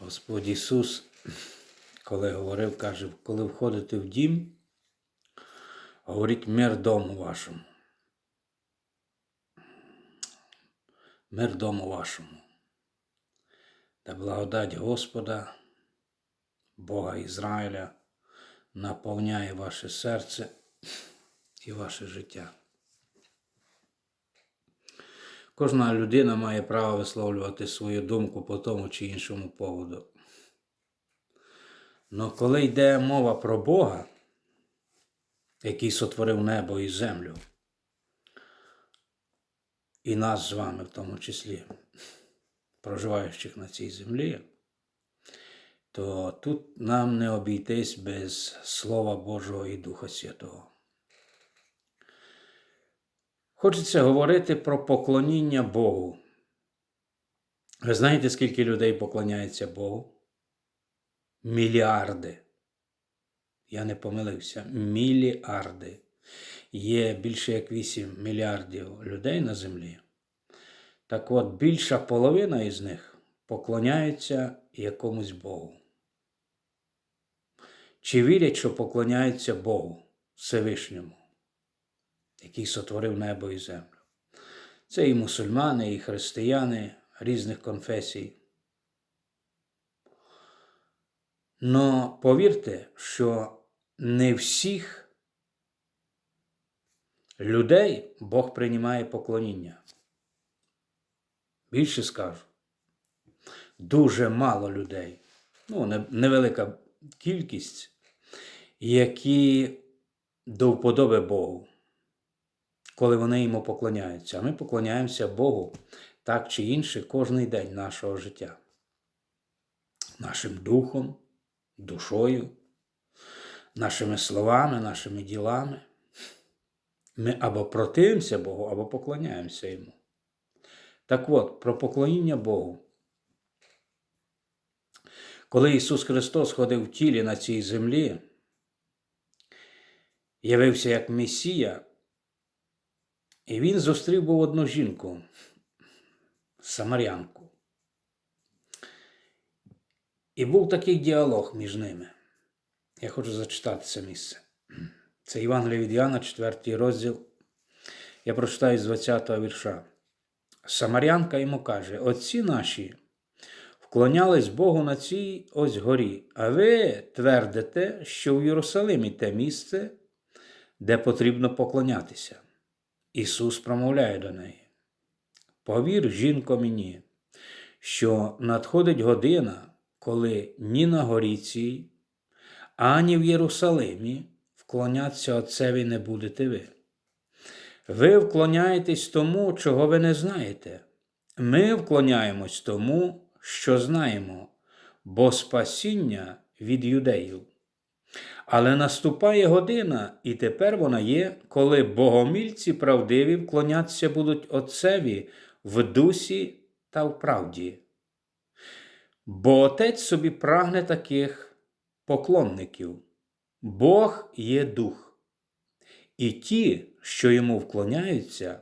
Господь Ісус, коли говорив, каже, коли входите в дім, говоріть мир дому вашому. Мир дому вашому. Та благодать Господа, Бога Ізраїля, наповняє ваше серце і ваше життя. Кожна людина має право висловлювати свою думку по тому чи іншому поводу. Но коли йде мова про Бога, який сотворив небо і землю, і нас з вами в тому числі, проживаючих на цій землі, то тут нам не обійтись без Слова Божого і Духа Святого. Хочеться говорити про поклоніння Богу. Ви знаєте, скільки людей поклоняється Богу? Мільярди. Я не помилився. Мільярди. Є більше як 8 мільярдів людей на землі. Так от більша половина із них поклоняються якомусь Богу. Чи вірять, що поклоняються Богу Всевишньому? Який сотворив небо і землю. Це і мусульмани, і християни різних конфесій. Но повірте, що не всіх людей Бог приймає поклоніння. Більше скажу, дуже мало людей, ну, невелика кількість, які до вподоби Богу коли вони йому поклоняються. Ми поклоняємося Богу так чи інше кожний день нашого життя. Нашим духом, душою, нашими словами, нашими ділами. Ми або противимося Богу, або поклоняємося Йому. Так от, про поклоніння Богу. Коли Ісус Христос ходив в тілі на цій землі, явився як Месія, і він зустрів був одну жінку, самарянку. І був такий діалог між ними. Я хочу зачитати це місце. Це Євангеліє від Іоанна, 4 розділ. Я прочитаю з 20 го вірша. Самарянка йому каже: Отці наші вклонялись Богу на цій ось горі, а ви твердите, що в Єрусалимі те місце, де потрібно поклонятися. Ісус промовляє до неї. Повір, жінко, мені, що надходить година, коли ні на горі цій, ані в Єрусалимі вклонятися Отцеві не будете ви. Ви вклоняєтесь тому, чого ви не знаєте. Ми вклоняємось тому, що знаємо, бо спасіння від юдеїв. Але наступає година, і тепер вона є, коли богомільці правдиві вклонятися будуть Отцеві в дусі та в правді. Бо Отець собі прагне таких поклонників. Бог є дух. І ті, що йому вклоняються,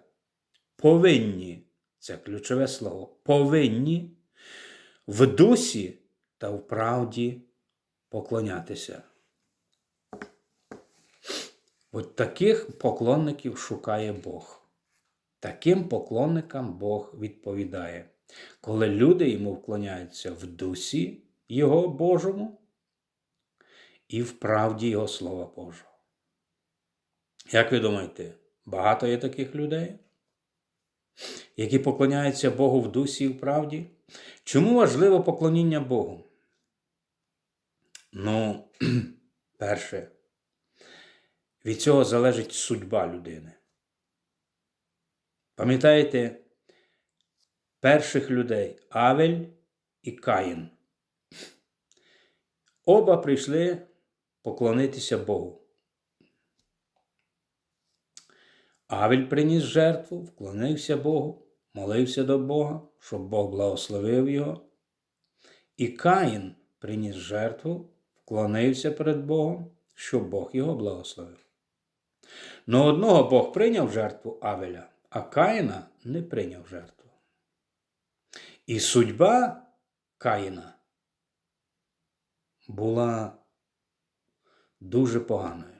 повинні, це ключове слово, повинні в дусі та в правді поклонятися. От таких поклонників шукає Бог. Таким поклонникам Бог відповідає, коли люди йому вклоняються в дусі Його Божому і в правді Його Слова Божого. Як ви думаєте, багато є таких людей, які поклоняються Богу в дусі і в правді? Чому важливо поклоніння Богу? Ну, перше. Від цього залежить судьба людини. Пам'ятаєте перших людей Авель і Каїн? Оба прийшли поклонитися Богу. Авель приніс жертву, вклонився Богу, молився до Бога, щоб Бог благословив його. І Каїн приніс жертву, вклонився перед Богом, щоб Бог його благословив. Но одного Бог прийняв жертву Авеля, а Каїна не прийняв жертву. І судьба Каїна була дуже поганою.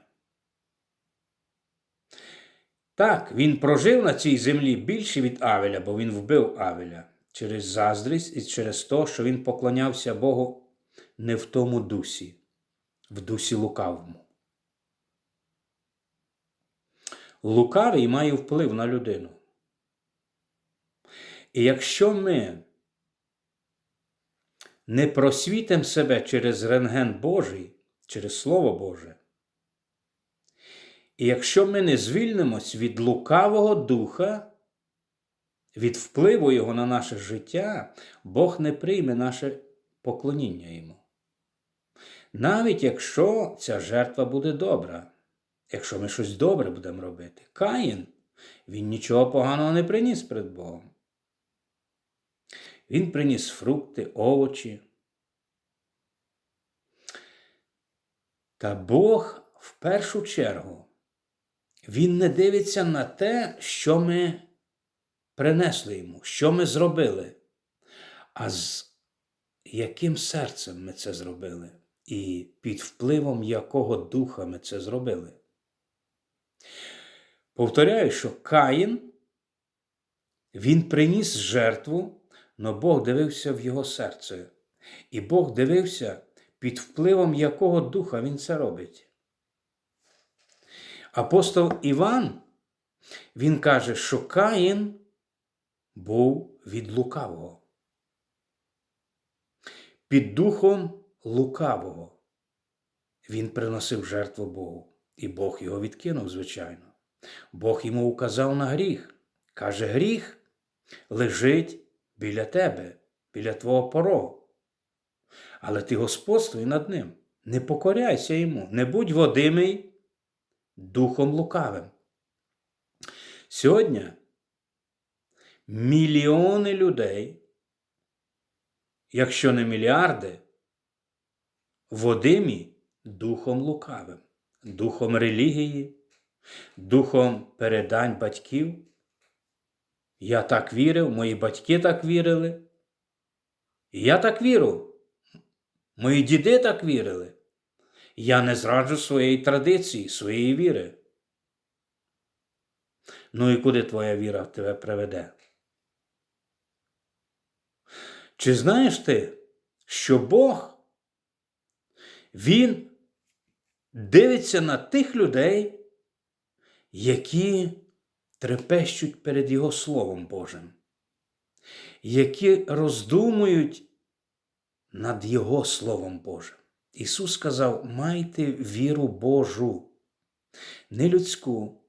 Так, він прожив на цій землі більше від Авеля, бо він вбив Авеля через заздрість і через те, що він поклонявся Богу не в тому дусі, в дусі лукавому. Лукавий має вплив на людину. І якщо ми не просвітимо себе через рентген Божий, через Слово Боже, і якщо ми не звільнимось від лукавого духа, від впливу його на наше життя, Бог не прийме наше поклоніння йому. Навіть якщо ця жертва буде добра, якщо ми щось добре будемо робити, Каїн, він нічого поганого не приніс перед Богом. Він приніс фрукти, овочі. Та Бог в першу чергу, Він не дивиться на те, що ми принесли йому, що ми зробили, а з яким серцем ми це зробили, і під впливом якого духа ми це зробили. Повторяю, що Каїн, він приніс жертву, але Бог дивився в його серце. І Бог дивився, під впливом якого духа він це робить. Апостол Іван, він каже, що Каїн був від лукавого. Під духом лукавого він приносив жертву Богу, і Бог його відкинув, звичайно. Бог йому указав на гріх. Каже, гріх лежить біля тебе, біля твого порогу. Але ти господствуй над ним. Не покоряйся йому, не будь водимий духом лукавим. Сьогодні мільйони людей, якщо не мільярди, водимі духом лукавим, духом релігії, духом передань батьків. Я так вірив, мої батьки так вірили. І я так вірю. Мої діди так вірили. Я не зраджу своєї традиції, своєї віри. Ну і куди твоя віра тебе приведе? Чи знаєш ти, що Бог, Він дивиться на тих людей, які трепещуть перед Його Словом Божим, які роздумують над Його Словом Божим. Ісус сказав: майте віру Божу, не людську,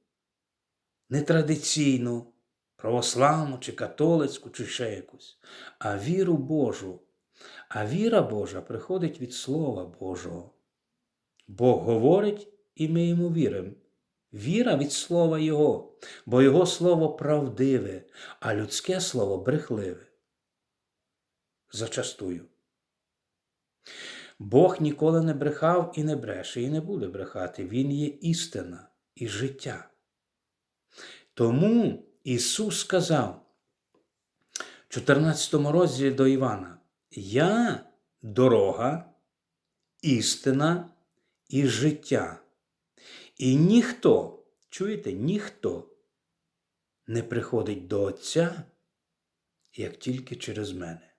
не традиційну, православну чи католицьку, чи ще якусь, а віру Божу. А віра Божа приходить від Слова Божого. Бог говорить, і ми йому віримо. Віра від слова Його, бо Його слово правдиве, а людське слово брехливе. Зачастую. Бог ніколи не брехав і не бреше, і не буде брехати. Він є істина і життя. Тому Ісус сказав в 14 розділі до Івана: Я дорога, істина і життя. І ніхто, чуєте, ніхто не приходить до Отця, як тільки через мене.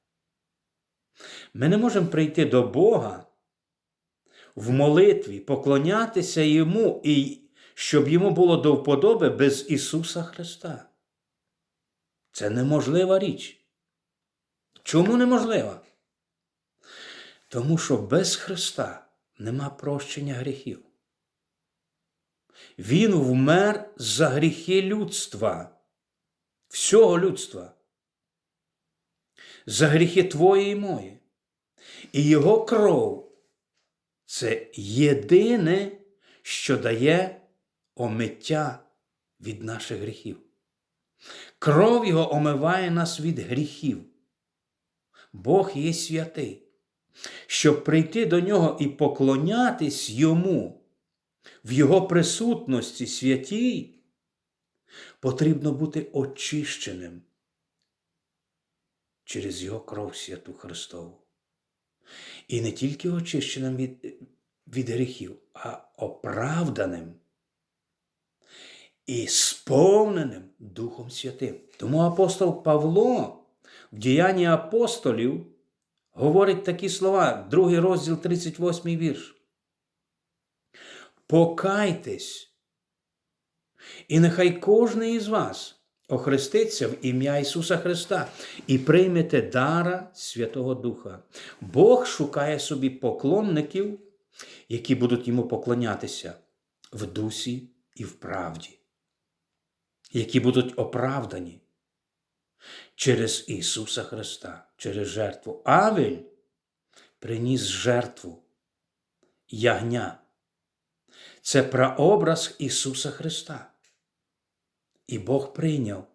Ми не можемо прийти до Бога в молитві, поклонятися Йому, і щоб йому було до вподоби без Ісуса Христа. Це неможлива річ. Чому неможлива? Тому що без Христа нема прощення гріхів. Він вмер за гріхи людства, всього людства, за гріхи твої і мої. І його кров це єдине, що дає омиття від наших гріхів. Кров його омиває нас від гріхів. Бог є святий. Щоб прийти до нього і поклонятись йому в Його присутності святій, потрібно бути очищеним через Його кров святу Христову. І не тільки очищеним від, від гріхів, а оправданим і сповненим Духом Святим. Тому апостол Павло в діянні апостолів говорить такі слова, другий розділ 38 вірш. Покайтесь, і нехай кожен із вас охреститься в ім'я Ісуса Христа і приймете дара Святого Духа. Бог шукає собі поклонників, які будуть йому поклонятися в дусі і в правді, які будуть оправдані через Ісуса Христа, через жертву. Авель приніс жертву ягня. Це прообраз Ісуса Христа. І Бог прийняв,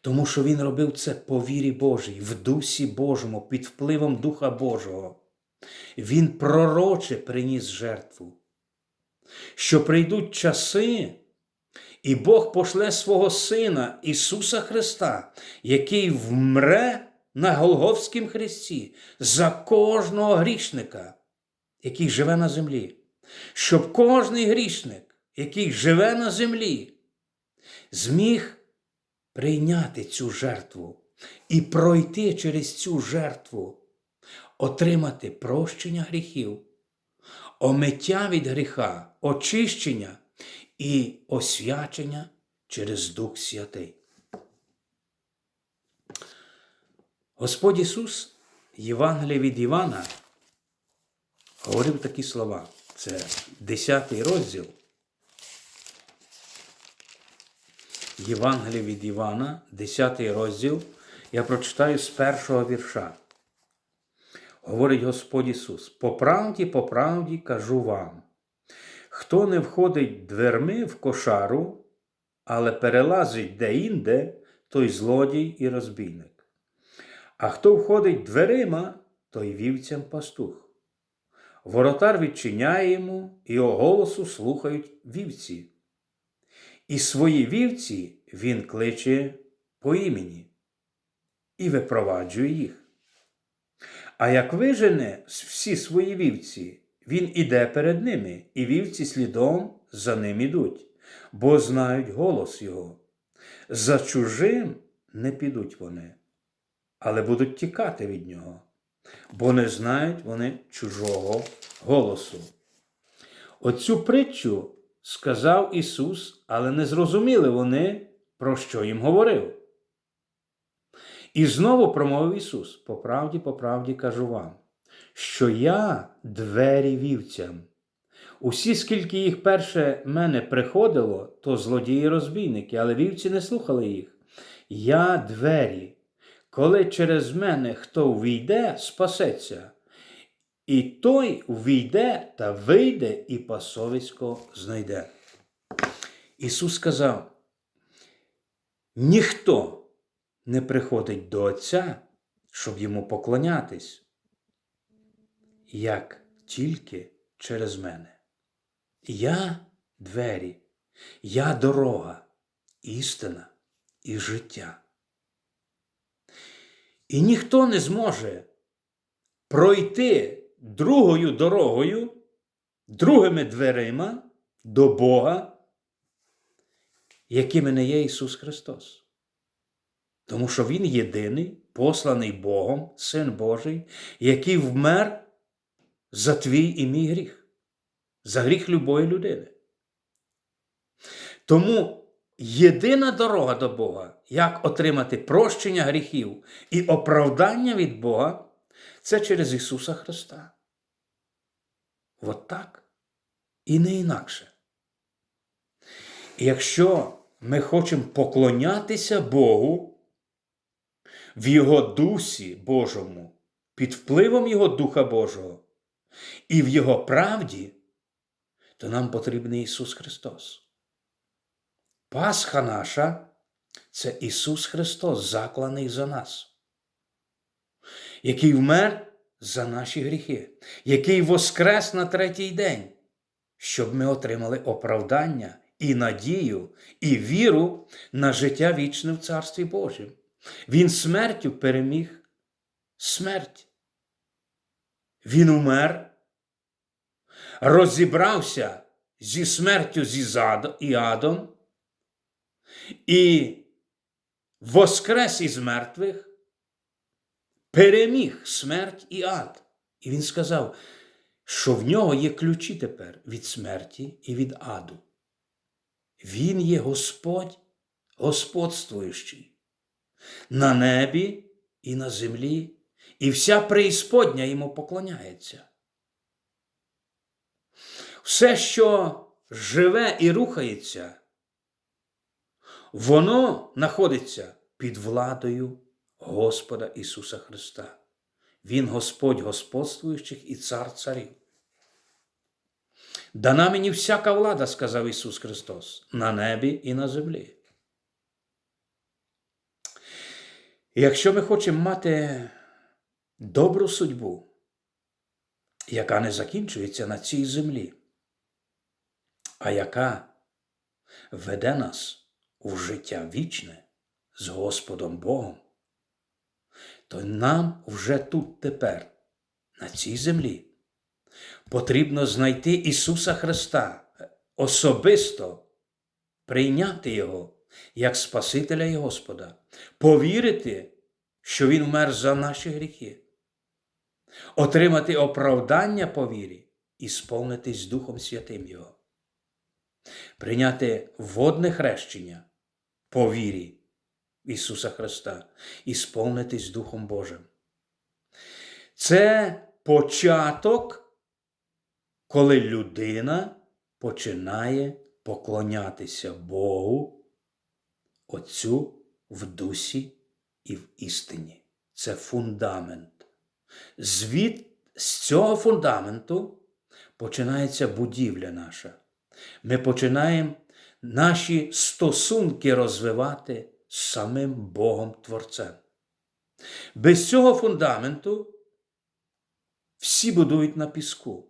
тому що Він робив це по вірі Божій, в Дусі Божому, під впливом Духа Божого. Він пророче приніс жертву, що прийдуть часи, і Бог пошле свого Сина Ісуса Христа, який вмре на Голговському хресті за кожного грішника, який живе на землі, щоб кожний грішник, який живе на землі, зміг прийняти цю жертву і пройти через цю жертву, отримати прощення гріхів, омиття від гріха, очищення і освячення через Дух Святий. Господь Ісус, Євангеліє від Івана, говорив такі слова. Це 10 розділ. Євангеліє від Івана, 10 розділ, я прочитаю з першого вірша. Говорить Господь Ісус: по правді, по правді кажу вам, хто не входить дверми в кошару, але перелазить де-інде, той злодій і розбійник. А хто входить дверима, той вівцям пастух. Воротар відчиняє йому, і його голосу слухають вівці. І свої вівці він кличе по імені і випроваджує їх. А як вижене всі свої вівці, він іде перед ними, і вівці слідом за ним ідуть, бо знають голос його. За чужим не підуть вони, але будуть тікати від нього, бо не знають вони чужого голосу. Оцю притчу сказав Ісус, але не зрозуміли вони, про що їм говорив. І знову промовив Ісус: по правді, по правді кажу вам, що я двері вівцям. Усі, скільки їх перше мене приходило, то злодії розбійники, але вівці не слухали їх. Я двері. Коли через мене хто війде, спасеться, і той війде та вийде і пасовисько знайде. Ісус сказав: ніхто не приходить до Отця, щоб йому поклонятись, як тільки через мене. Я двері, я дорога, істина і життя. І ніхто не зможе пройти другою дорогою, другими дверима до Бога, якими не є Ісус Христос. Тому що Він єдиний, посланий Богом, Син Божий, який вмер за твій і мій гріх, за гріх любої людини. Тому єдина дорога до Бога, як отримати прощення гріхів і оправдання від Бога, це через Ісуса Христа. От так і не інакше. І якщо ми хочемо поклонятися Богу в Його Дусі Божому, під впливом Його Духа Божого і в Його правді, то нам потрібен Ісус Христос. Пасха наша це Ісус Христос, закланий за нас який вмер за наші гріхи, який воскрес на третій день, щоб ми отримали оправдання і надію, і віру на життя вічне в Царстві Божім. Він смертю переміг смерть. Він умер, розібрався зі смертю зі і адом і воскрес із мертвих, переміг смерть і ад. І він сказав, що в нього є ключі тепер від смерті і від аду. Він є Господь, господствуючий на небі і на землі, і вся преісподня йому поклоняється. Все, що живе і рухається, воно знаходиться під владою Господа Ісуса Христа. Він Господь господствуючих і цар царів. Дана мені всяка влада, сказав Ісус Христос, на небі і на землі. Якщо ми хочемо мати добру судьбу, яка не закінчується на цій землі, а яка веде нас у життя вічне з Господом Богом, то нам вже тут тепер, на цій землі, потрібно знайти Ісуса Христа, особисто прийняти Його як Спасителя і Господа, повірити, що Він вмер за наші гріхи, отримати оправдання по вірі і сповнитись Духом Святим Його, прийняти водне хрещення по вірі Ісуса Христа і сповнитись Духом Божим. Це початок, коли людина починає поклонятися Богу, Отцю в дусі і в істині. Це фундамент. Звід з цього фундаменту починається будівля наша. Ми починаємо наші стосунки розвивати з самим Богом Творцем. Без цього фундаменту всі будують на піску,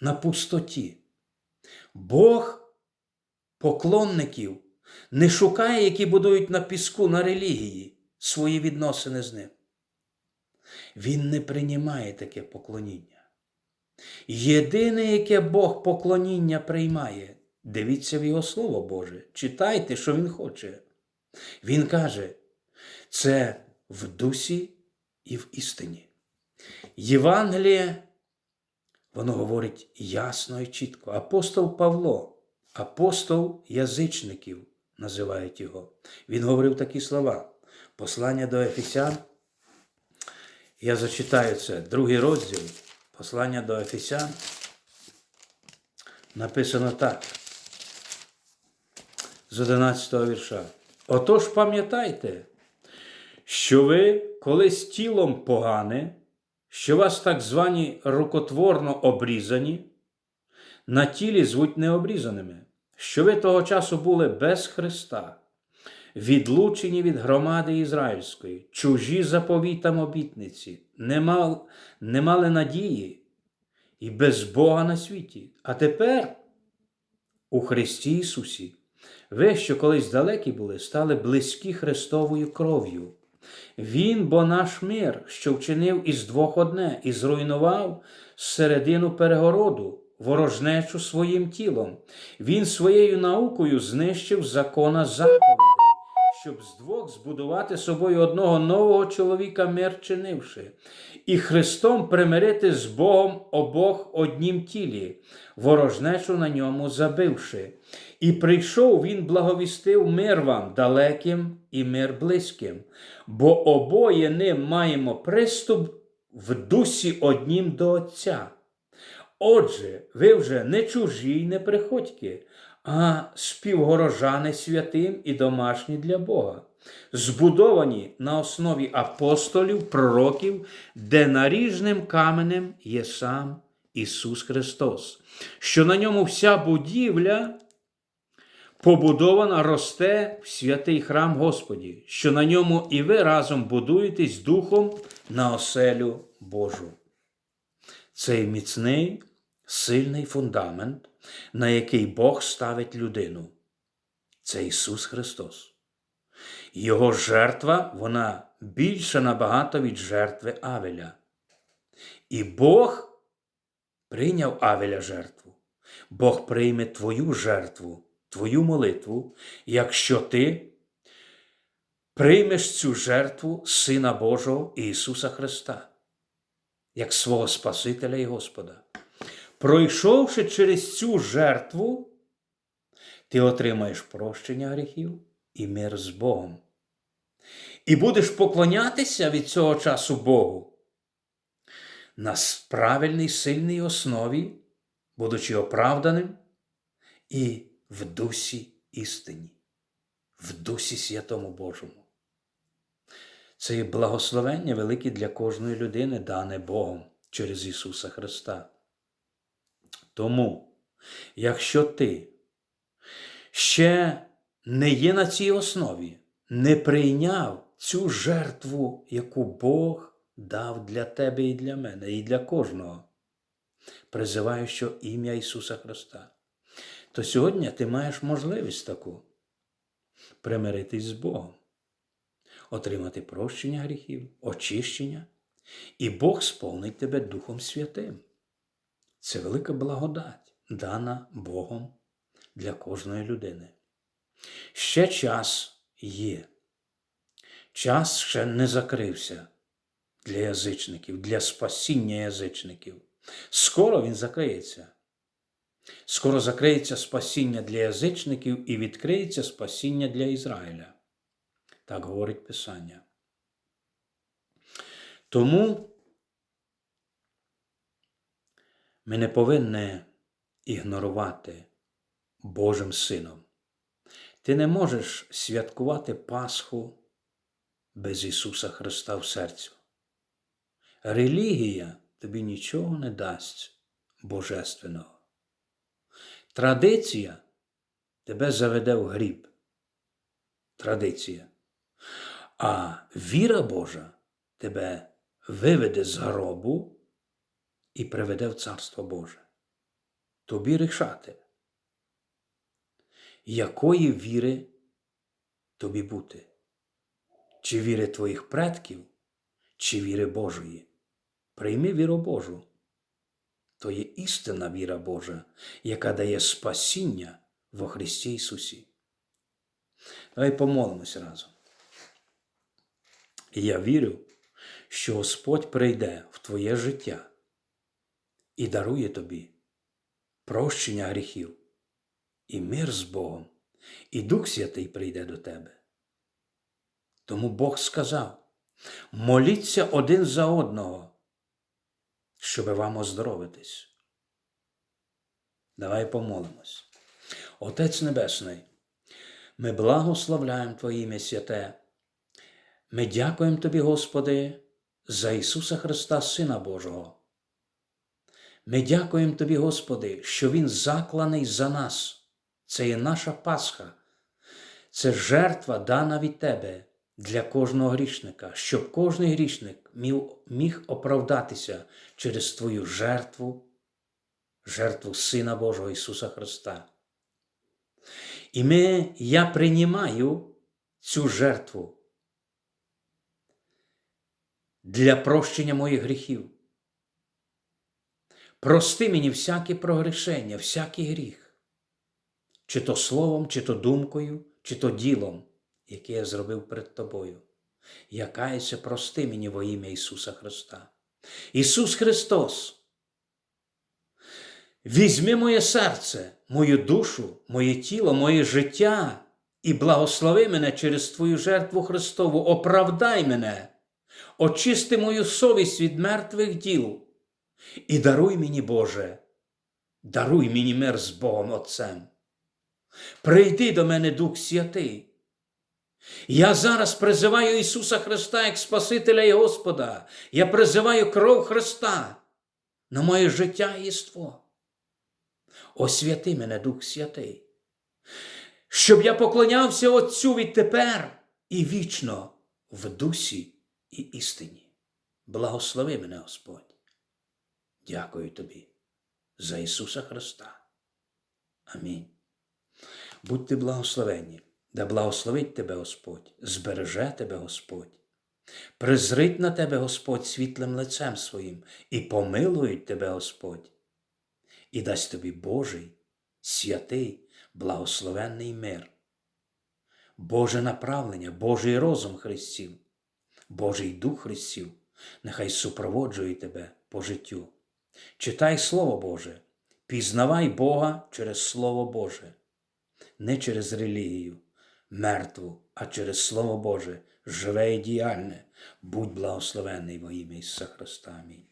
на пустоті. Бог поклонників не шукає, які будують на піску, на релігії свої відносини з ним. Він не приймає таке поклоніння. Єдине, яке Бог поклоніння приймає, дивіться в Його Слово Боже, читайте, що Він хоче. Він каже, це в дусі і в істині. Євангеліє, воно говорить ясно і чітко. Апостол Павло, апостол язичників називають його. Він говорив такі слова. Послання до Ефесян. Я зачитаю це, другий розділ, послання до Ефесян. Написано так. З 11 вірша. Отож пам'ятайте, що ви колись тілом погане, що вас так звані рукотворно обрізані, на тілі звуть необрізаними, що ви того часу були без Христа, відлучені від громади ізраїльської, чужі заповітам обітниці, не, мал, не мали надії і без Бога на світі. А тепер у Христі Ісусі. Ви, що колись далекі були, стали близькі Христовою кров'ю. Він, бо наш мир, що вчинив із двох одне, і зруйнував середину перегороду, ворожнечу своїм тілом. Він своєю наукою знищив закона заповідей, щоб з двох збудувати собою одного нового чоловіка мир чинивши, і Христом примирити з Богом обох однім тілі, ворожнечу на ньому забивши. І прийшов він благовістив мир вам далеким і мир близьким, бо обоє ним маємо приступ в дусі однім до Отця. Отже, ви вже не чужі й не приходьки, а співгорожани святим і домашні для Бога, збудовані на основі апостолів, пророків, де наріжним каменем є сам Ісус Христос, що на ньому вся будівля побудована росте в святий храм Господі, що на ньому і ви разом будуєтесь духом на оселю Божу. Цей міцний, сильний фундамент, на який Бог ставить людину. Це Ісус Христос. Його жертва, вона більша набагато від жертви Авеля. І Бог прийняв Авеля жертву. Бог прийме твою жертву, твою молитву, якщо ти приймеш цю жертву Сина Божого Ісуса Христа, як свого Спасителя і Господа. Пройшовши через цю жертву, ти отримаєш прощення гріхів і мир з Богом. І будеш поклонятися від цього часу Богу на правильній сильній основі, будучи оправданим і в дусі істині, в дусі святому Божому. Це є благословення велике для кожної людини, дане Богом через Ісуса Христа. Тому, якщо ти ще не є на цій основі, не прийняв цю жертву, яку Бог дав для тебе і для мене, і для кожного, призиваючи ім'я Ісуса Христа, то сьогодні ти маєш можливість таку примиритись з Богом, отримати прощення гріхів, очищення, і Бог сповнить тебе Духом Святим. Це велика благодать, дана Богом для кожної людини. Ще час є. Час ще не закрився для язичників, для спасіння язичників. Скоро він закриється. Скоро закриється спасіння для язичників і відкриється спасіння для Ізраїля. Так говорить Писання. Тому ми не повинні ігнорувати Божим Сином. Ти не можеш святкувати Пасху без Ісуса Христа в серцю. Релігія тобі нічого не дасть божественного. Традиція тебе заведе в гріб. Традиція. А віра Божа тебе виведе з гробу і приведе в Царство Боже. Тобі рішати, якої віри тобі бути? Чи віри твоїх предків, чи віри Божої? Прийми віру Божу. То є істинна віра Божа, яка дає спасіння во Христі Ісусі. Давай помолимося разом. Я вірю, що Господь прийде в твоє життя і дарує тобі прощення гріхів, і мир з Богом, і Дух Святий прийде до тебе. Тому Бог сказав: моліться один за одного, щоб вам оздоровитись. Давай помолимось. Отець Небесний, ми благословляємо Твоє ім'я святе. Ми дякуємо Тобі, Господи, за Ісуса Христа, Сина Божого. Ми дякуємо Тобі, Господи, що Він закланий за нас. Це є наша Пасха, це жертва дана від Тебе для кожного грішника, щоб кожний грішник міг оправдатися через Твою жертву, жертву Сина Божого Ісуса Христа. І ми, я приймаю цю жертву для прощення моїх гріхів. Прости мені всяке прогрішення, всякий гріх, чи то словом, чи то думкою, чи то ділом, яке я зробив перед тобою. Я каюся, прости мені во ім'я Ісуса Христа. Ісус Христос, візьми моє серце, мою душу, моє тіло, моє життя і благослови мене через Твою жертву Христову, оправдай мене, очисти мою совість від мертвих діл. І даруй мені, Боже, даруй мені мир з Богом Отцем. Прийди до мене, Дух Святий. Я зараз призиваю Ісуса Христа як Спасителя і Господа. Я призиваю кров Христа на моє життя і єство. Освяти мене, Дух Святий, щоб я поклонявся Отцю відтепер і вічно в дусі і істині. Благослови мене, Господь. Дякую тобі за Ісуса Христа. Амінь. Будьте благословені, да благословить тебе Господь, збереже тебе Господь, Призрить на тебе Господь світлим лицем своїм, і помилують тебе Господь, і дасть тобі Божий, святий, благословенний мир. Боже направлення, Божий розум Христів, Божий Дух Христів, нехай супроводжує тебе по життю. Читай Слово Боже, пізнавай Бога через Слово Боже, не через релігію, мертву, а через Слово Боже, живе і діяльне. Будь благословений во ім'я Ісуса Христа. Амінь.